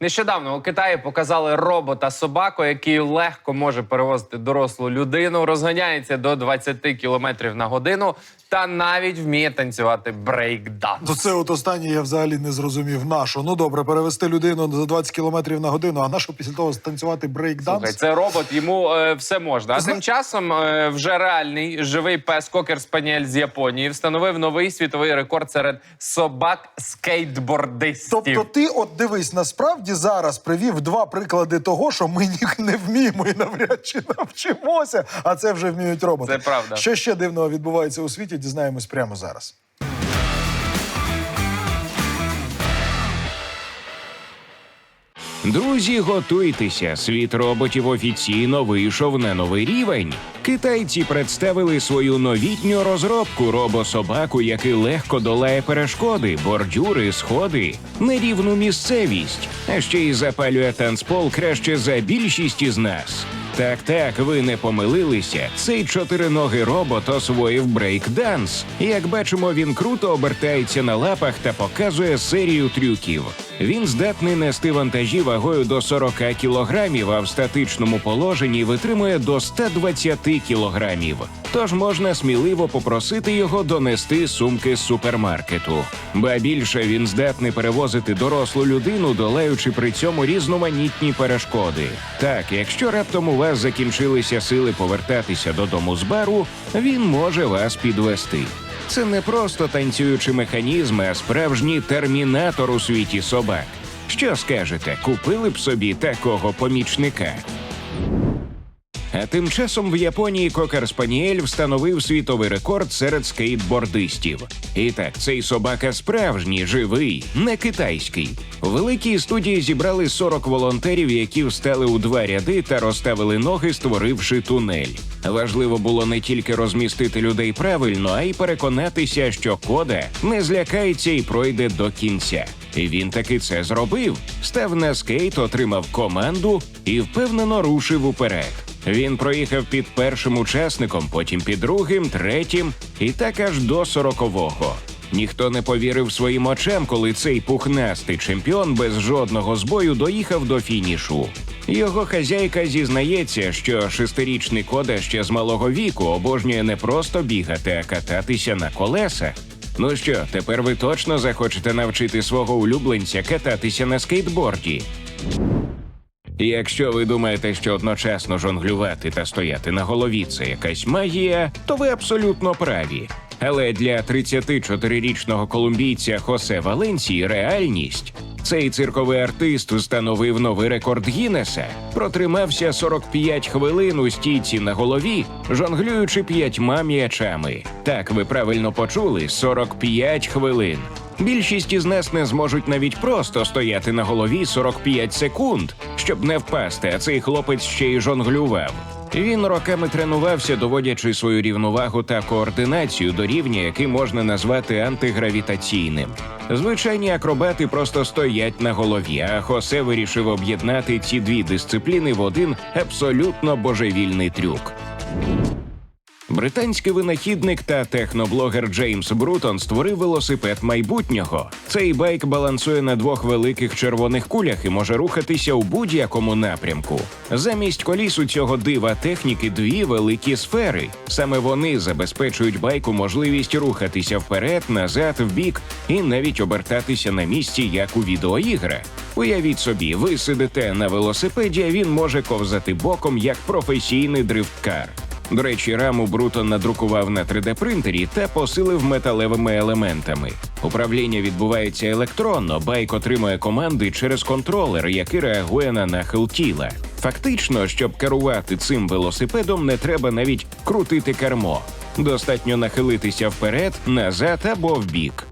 Нещодавно у Китаї показали робота собаку, який легко може перевозити дорослу людину, розганяється до 20 км на годину та навіть вміє танцювати брейк-данс. То це от останнє я взагалі не зрозумів. Нащо? Ну добре, перевести людину за 20 кілометрів на годину, а нащо після того станцювати брейк-данс? Слухай, це робот, йому е, все можна. А Зна- тим часом е, вже реальний живий пес Кокер Спаніель з Японії встановив новий світовий рекорд серед собак скейтбордистів. Тобто, ти от дивись, насправді зараз привів два приклади того, що ми ні- не вміємо і навряд чи навчимося, а це вже вміють роботи. Це правда. Що ще дивного відбувається у світі, дізнаємось прямо зараз. Друзі, готуйтеся. Світ роботів офіційно вийшов на новий рівень. Китайці представили свою новітню розробку робособаку, який легко долає перешкоди, бордюри, сходи, нерівну місцевість, а ще й запалює танцпол краще за більшість із нас. Так, так, ви не помилилися. Цей чотириногий робот освоїв брейк-данс. Як бачимо, він круто обертається на лапах та показує серію трюків. Він здатний нести вантажі вагою до 40 кілограмів, а в статичному положенні витримує до 120 кілограмів. Тож можна сміливо попросити його донести сумки з супермаркету. Ба більше він здатний перевозити дорослу людину, долаючи при цьому різноманітні перешкоди. Так, якщо раптом у вас закінчилися сили повертатися додому з бару, він може вас підвести. Це не просто танцюючі механізми, а справжній термінатор у світі собак. Що скажете, купили б собі такого помічника? А тим часом в Японії Кокер Спаніель встановив світовий рекорд серед скейтбордистів. І так, цей собака справжній, живий, не китайський. Великій студії зібрали 40 волонтерів, які встали у два ряди та розставили ноги, створивши тунель. Важливо було не тільки розмістити людей правильно, а й переконатися, що кода не злякається і пройде до кінця. І він таки це зробив. Став на скейт, отримав команду і впевнено рушив уперед. Він проїхав під першим учасником, потім під другим, третім і так аж до сорокового. Ніхто не повірив своїм очам, коли цей пухнастий чемпіон без жодного збою доїхав до фінішу. Його хазяйка зізнається, що шестирічний кода ще з малого віку обожнює не просто бігати, а кататися на колесах. Ну що, тепер ви точно захочете навчити свого улюбленця кататися на скейтборді? Якщо ви думаєте, що одночасно жонглювати та стояти на голові це якась магія, то ви абсолютно праві. Але для 34-річного колумбійця Хосе Валенсії реальність. Цей цирковий артист встановив новий рекорд Гіннеса. Протримався 45 хвилин у стійці на голові, жонглюючи п'ятьма м'ячами. Так, ви правильно почули 45 хвилин. Більшість із нас не зможуть навіть просто стояти на голові 45 секунд, щоб не впасти, а цей хлопець ще й жонглював. Він роками тренувався, доводячи свою рівновагу та координацію до рівня, який можна назвати антигравітаційним. Звичайні акробати просто стоять на голові, а Хосе вирішив об'єднати ці дві дисципліни в один абсолютно божевільний трюк. Британський винахідник та техноблогер Джеймс Брутон створив велосипед майбутнього. Цей байк балансує на двох великих червоних кулях і може рухатися у будь-якому напрямку. Замість коліс у цього дива техніки дві великі сфери. Саме вони забезпечують байку можливість рухатися вперед, назад, вбік і навіть обертатися на місці, як у відеоіграх. Уявіть собі, ви сидите на велосипеді, а він може ковзати боком як професійний дрифткар. До речі, раму Брутон надрукував на 3D-принтері та посилив металевими елементами. Управління відбувається електронно, байк отримує команди через контролер, який реагує на нахил тіла. Фактично, щоб керувати цим велосипедом, не треба навіть крутити кермо. Достатньо нахилитися вперед, назад або вбік.